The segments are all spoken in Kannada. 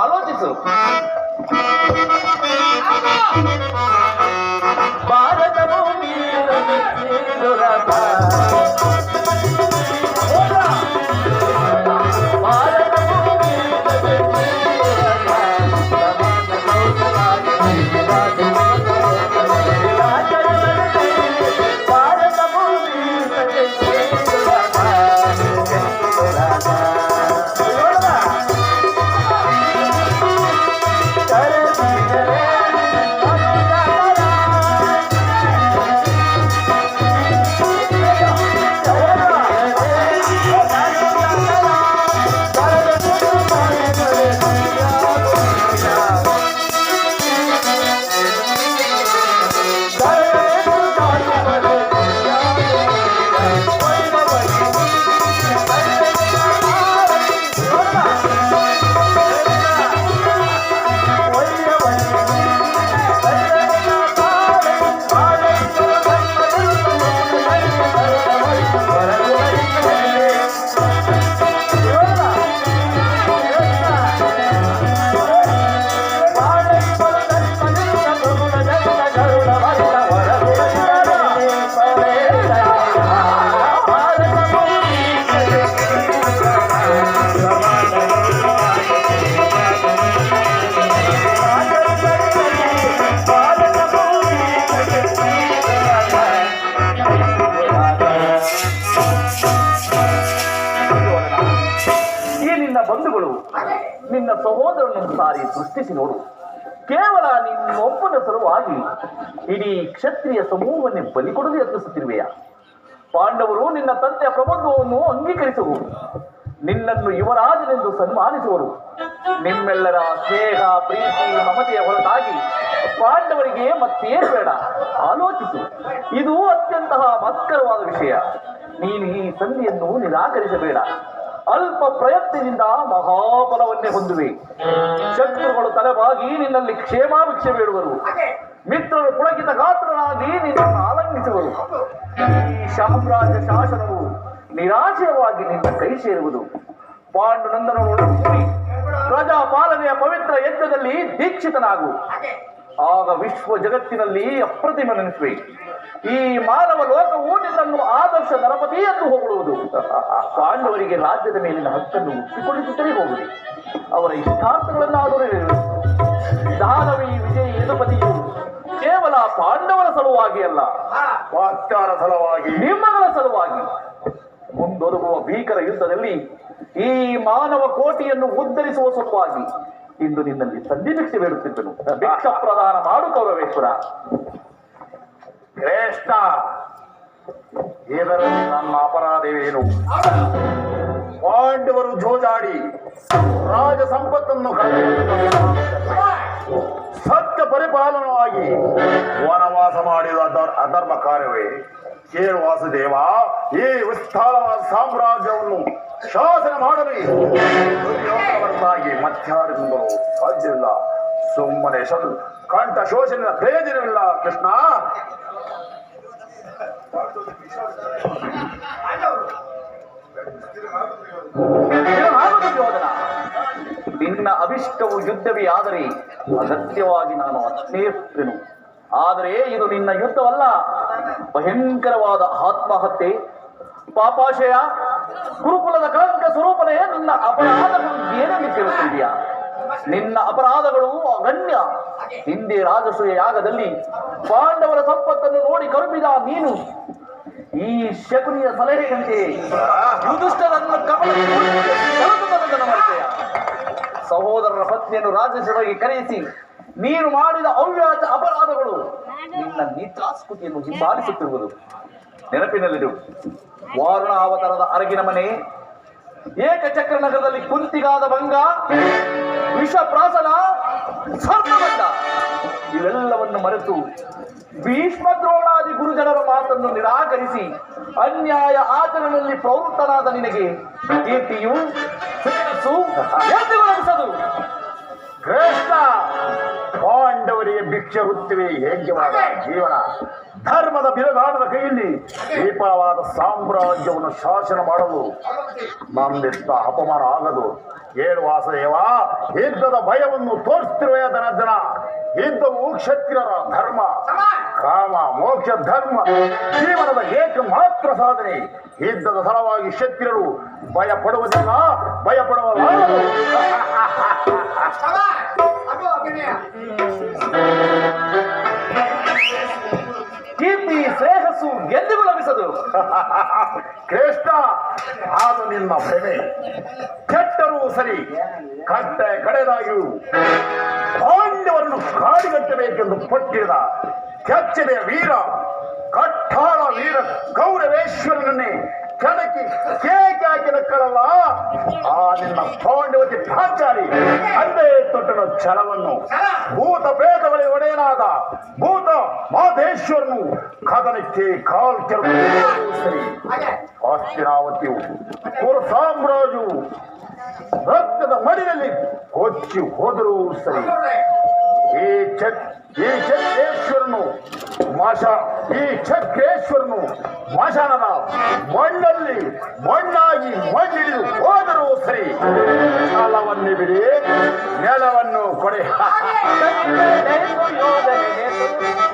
ఆలోచించు. భారత భూమి ಈ ನಿನ್ನ ಬಂಧುಗಳು, ನಿನ್ನ ಸಹೋದರನನ್ನು ಸಾರಿ ಸೃಷ್ಟಿಸಿ ನೋಡು. ಕೇವಲ ನಿನ್ನೊಬ್ಬನ ಸಲುವಾಗಿ ಇಡೀ ಕ್ಷತ್ರಿಯ ಸಮೂಹವನ್ನೇ ಬಲಿಕೊಡಲು ಯತ್ನಿಸುತ್ತಿರುವೆಯ. ಪಾಂಡವರು ನಿನ್ನ ತಂದೆಯ ಪ್ರಬಂಧವನ್ನು ಅಂಗೀಕರಿಸುವರು. ನಿನ್ನನ್ನು ಯುವರಾಜನೆಂದು ಸನ್ಮಾನಿಸುವರು. ನಿಮ್ಮೆಲ್ಲರ ಸ್ನೇಹ, ಪ್ರೀತಿ, ಮಮತೆಯ ಹೊರತಾಗಿ ಪಾಂಡವರಿಗೆ ಮತ್ತೇನು ಬೇಡ. ಆಲೋಚಿಸು. ಇದು ಅತ್ಯಂತ ಮತ್ಕರವಾದ ವಿಷಯ. ನೀನು ಈ ಸಂಧಿಯನ್ನು ನಿರಾಕರಿಸಬೇಡ. ಅಲ್ಪ ಪ್ರಯತ್ನದಿಂದ ಮಹಾಬಲವನ್ನೇ ಹೊಂದುವೆ. ಶತ್ರುಗಳು ತಲೆಬಾಗಿ ನಿನ್ನಲ್ಲಿ ಕ್ಷೇಮಾಭಿಕ್ಷೆ ಬೇಡುವರು. ಮಿತ್ರರು ಪುಳಕಿತ ಗಾತ್ರರಾಗಿ ನಿನ್ನನ್ನು ಆಲಂಗಿಸುವರು. ಈ ಸಾಮ್ರಾಜ್ಯ ಶಾಸನವು ನಿರಾಶಯವಾಗಿ ನಿನ್ನ ಕೈ ಸೇರುವುದು. ಪಾಂಡುನಂದನೊಡಗೂಡಿ ಪ್ರಜಾಪಾಲನೆಯ ಪವಿತ್ರ ಯಜ್ಞದಲ್ಲಿ ದೀಕ್ಷಿತನಾಗು. ಆಗ ವಿಶ್ವ ಜಗತ್ತಿನಲ್ಲಿ ಅಪ್ರತಿಮ ನೆನಪಿ. ಈ ಮಾನವ ಲೋಕವು ನಿನ್ನನ್ನು ಆದರ್ಶ ನರಪತಿ ಎಂದು ಹೊಗಳುವುದು. ಪಾಂಡವರಿಗೆ ರಾಜ್ಯದ ಮೇಲಿನ ಹಕ್ಕನ್ನು ಒಪ್ಪಿಕೊಳ್ಳುತ್ತಲೇ ಹೋಗುವುದು ಅವರ ಇಷ್ಟಾರ್ಥಗಳನ್ನು ಆದರೂ ದಾನವಿ ವಿಜಯ ಯದುಪತಿಯು ಕೇವಲ ಪಾಂಡವರ ಸಲುವಾಗಿ ಅಲ್ಲ ವಾಕ್ಯಾರ ಸಲುವಾಗಿ ನಿಮ್ಮಗಳ ಸಲುವಾಗಿ ಮುಂದೊದಗುವ ಭೀಕರ ಯುದ್ಧದಲ್ಲಿ ಈ ಮಾನವ ಕೋಟಿಯನ್ನು ಉದ್ಧರಿಸುವ ಸಲುವಾಗಿ ಇಂದು ನಿನ್ನಲ್ಲಿ ಸಂಧಿ ಭಿಕ್ಷೆ ಬೇಡುತ್ತಿದ್ದನು. ಭಿಕ್ಷ ಪ್ರದಾನ ಮಾಡು ಕೌರವೇಶ್ವರ ಶ್ರೇಷ್ಠ. ಇದರಲ್ಲಿ ನನ್ನ ಅಪರಾಧವೇನು? ಪಾಂಡವರು ಜೋಜಾಡಿ ರಾಜ ಸಂಪತ್ತನ್ನು ಸತ್ಯ ಪರಿಪಾಲನವಾಗಿ ವನವಾಸ ಮಾಡಿದ ಅಧರ್- ಅಧರ್ಮ ಕಾರ್ಯವೇ ಕೇಳುವಾಸುದೇವ, ಈ ವಿಸ್ತಾರವಾದ ಸಾಮ್ರಾಜ್ಯವನ್ನು ಶಾಸನ ಮಾಡಲಿ. ದುರ್ಯೋಧನವರನ್ನಾಗಿ ಮತ್ಯಾರಿಂದಲೂ ಸಾಧ್ಯವಿಲ್ಲ ಸುಮ್ಮನೆ ಸಲ್ ಕಂಠ ಶೋಷಣೆಯ ಪ್ರಯೋಜನವಿಲ್ಲ ಕೃಷ್ಣ. ನಿನ್ನ ಅಭಿಷ್ಟವು ಯುದ್ಧವೇ ಆದರೆ ಅಗತ್ಯವಾಗಿ ನಾನು ಅತ್ನೇರ್ಪೆನು ಆದರೆ ಇದು ನಿನ್ನ ಯುದ್ಧವಲ್ಲ. ಭಯಂಕರವಾದ ಆತ್ಮಹತ್ಯೆ ಪಾಪಾಶಯ, ಗುರುಕುಲದ ಕಳಂಕ ಸ್ವರೂಪನೇ ನಿನ್ನ ಅಪರಾಧಗಳು ಏನೆಂದು ಕೇಳುತ್ತಿದೆಯಾ ನಿನ್ನ ಅಪರಾಧಗಳು ಅಗಣ್ಯ. ಹಿಂದೆ ರಾಜಸೂಯ ಯಾಗದಲ್ಲಿ ಪಾಂಡವರ ಸಂಪತ್ತನ್ನು ನೋಡಿ ಕರುಪಿದ ನೀನು. ಈ ಶಕುನಿಯ ಸಲಹೆಯಂತೆ ಯುಧಿಷ್ಠರನ್ನು ಸಹೋದರರ ಪತ್ನಿಯನ್ನು ರಾಜಸವಾಗಿ ಕರೆಯಿಸಿ, ನೀನು ಮಾಡಿದ ಅವ್ಯಾಜ ಅಪರಾಧಗಳು ನಿನ್ನ ನೀತಾಸ್ಕೃತಿಯನ್ನು ಹಿಂಬಾಲಿಸುತ್ತಿರುವುದು. ನೆನಪಿನಲ್ಲಿಡು. ವಾರುಣ ಅವತಾರದ ಅರಗಿನ ಮನೆ, ಏಕಚಕ್ರ ನಗರದಲ್ಲಿ ಕುಂತಿಗಾದ ಭಂಗ ವಿಷ ಪ್ರಾಸನ ಸ್ವರ್ಣಮಂಡ. ಇವೆಲ್ಲವನ್ನು ಮರೆತು ಭೀಷ್ಮ ದ್ರೋಣಾದಿ ಗುರುಜನರ ಮಾತನ್ನು ನಿರಾಕರಿಸಿ ಅನ್ಯಾಯ ಆಚರಣೆಯಲ್ಲಿ ಪ್ರವೃತ್ತನಾದ ನಿನಗೆ ಕೀರ್ತಿಯು ಶ್ರೇಯಸ್ಸು ಎಂದು ಲಭಿಸದು ಶ್ರೇಷ್ಠ ಪಾಂಡವರಿಗೆ ಭಿಕ್ಷೆ ಹುತ್ತುವೆ ಯೋಗ್ಯವಾದ ಜೀವನ. ಧರ್ಮದ ಬಿರುಗಾಣದ ಕೈಯಲ್ಲಿ ದೀಪವಾದ ಸಾಮ್ರಾಜ್ಯವನ್ನು ಶಾಸನ ಮಾಡಲು ನಮ್ಮಿಂದ ಅಪಮಾನ ಆಗದು. ಏಳು ವಾಸದೇವ ಯುದ್ಧದ ಭಯವನ್ನು ತೋರಿಸ್ತಿರುವ ಧನರ್ಜನ ಯುದ್ಧವು ಕ್ಷತ್ರಿಯರ ಧರ್ಮ. ಕಾಮ ಮೋಕ್ಷ ಧರ್ಮ ಜೀವನದ ಏಕ ಮಾತ್ರ ಸಾಧನೆ. ಯುದ್ಧದ ಸಲವಾಗಿ ಕ್ಷತ್ರಿಯರು ಭಯ ಪಡುವುದಿಲ್ಲ ಭಯ ಪಡುವಲಾರರು ಲಭಿಸದು ಕೃಷ್ಣ ಅದು ನಿನ್ನ ಭ್ರಮೆ. ಕೆಟ್ಟರೂ ಸರಿ, ಕಟ್ಟ ಕಡೆದಾಗಿಯೂ ಪಾಂಡ್ಯವನ್ನು ಕಾಡಿಗಟ್ಟಬೇಕೆಂದು ಪಟ್ಟಿದ ಕೆಚ್ಚನೆಯ ವೀರ, ಕಟ್ಟಾಳ ವೀರ ಕೌರವೇಶ್ವರನನ್ನೇ ಕೆಣಕಿ ಕೇಕ್ ಹಾಕಿ ನಕ್ಕಳಲ್ಲ? ಆ ನಿನ್ನ ಪಾಂಡವತಿ ಪ್ರಾಚಾರಿ ಅಂದೇ ತೊಟ್ಟನ ಛಲವನ್ನು. ಭೂತ ಪ್ರೇತಗಳಿಗೆ ಒಡೆಯನಾದ ಭೂತ ಮಾದೇಶ್ವರನು ಕದನಕ್ಕೆ ಕಾಲ್ ಶ್ರೀ ಸರಿ ಹಾಗೆ ಸಾಮ್ರಾಜು ರಕ್ತದ ಮಡಿಯಲ್ಲಿ ಕೊಚ್ಚಿ ಹೋದರೂ ಸರಿ. ಈ ಚಕ್ ಈ ಚಕ್ರೇಶ್ವರನು ಮಾಶ ಈ ಚಕ್ರೇಶ್ವರನು ಮಶಾನದ ಮಣ್ಣಲ್ಲಿ ಮಣ್ಣಾಗಿ ಮಣ್ಣಿಡಿದು ಹೋದರೂ ಸರಿ ಕಾಲವನ್ನು ಬಿಡಿ ನೆಲವನ್ನು ಕೊಡೆ.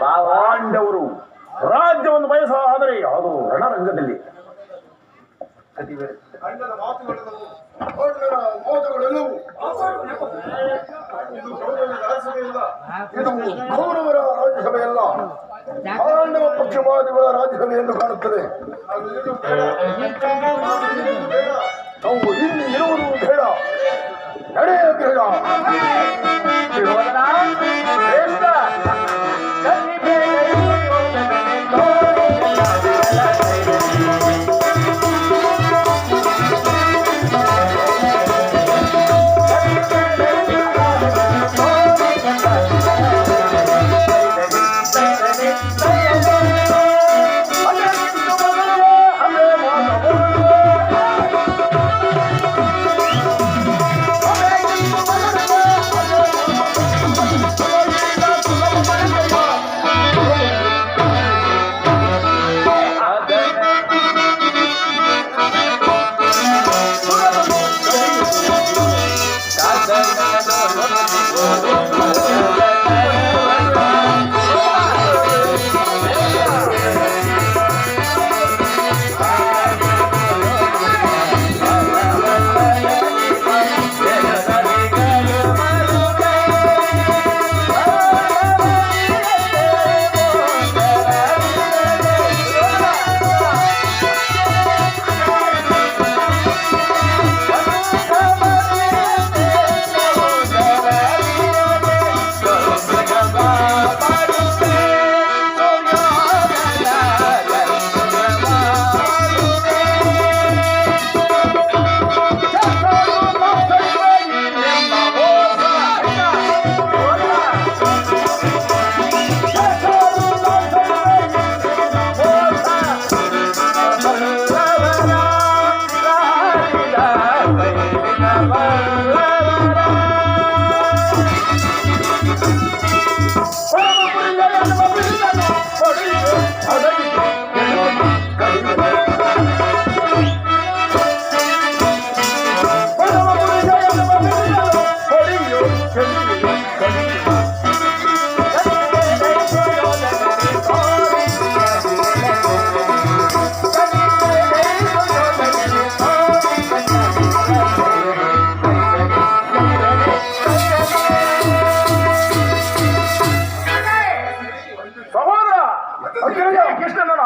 ಪಾಂಡವರು ರಾಜ್ಯವನ್ನು ಬಯಸಾದರೆ ಅದು ರಣರಂಗದಲ್ಲಿ ಕೌರವರ ರಾಜ್ಯಸಭೆಯಲ್ಲ ಪಾಂಡವ ಪಕ್ಷವಾದಿಗಳ ರಾಜ್ಯಸಭೆ ಎಂದು ಕಾಣುತ್ತದೆ. ನಾವು ಇಲ್ಲಿ ಇರುವುದು ಬೇಡ நடுவுகிறோம்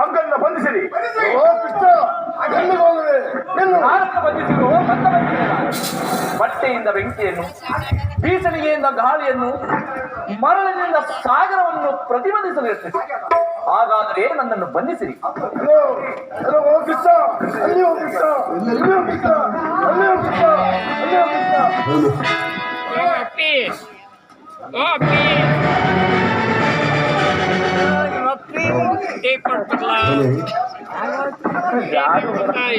ಹಗ್ಗದಿಂದ ಬಂಧಿಸಿರಿ. ಓ ಕೃಷ್ಣ ಎಲ್ಲಿಗೆ ಹೋಗುವೆ ನಿನ್ನ ನಾರನ್ನ ಬಂಧಿಸಿರೋ ನನ್ನ ಬಂಧಿಸಿದ ಬಟ್ಟೆಯಿಂದ ಬೆಂಕಿಯನ್ನು ಬೀಸಣಿಗೆಯಿಂದ ಗಾಳಿಯನ್ನು ಮರಳಿನಿಂದ ಸಾಗರವನ್ನು ಪ್ರತಿಬಂಧಿಸಲು ಯತ್ನಿಸಿ ಹಾಗಾದರೆ ನನ್ನನ್ನು ಬಂಧಿಸಿರಿ. ಓ ಹಲೋ ಓ ಕೃಷ್ಣ ದೇ ಕೊಡ್ತಾರಲ್ಲ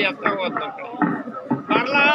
ಎತ್ತ ಬರ್ಲಾ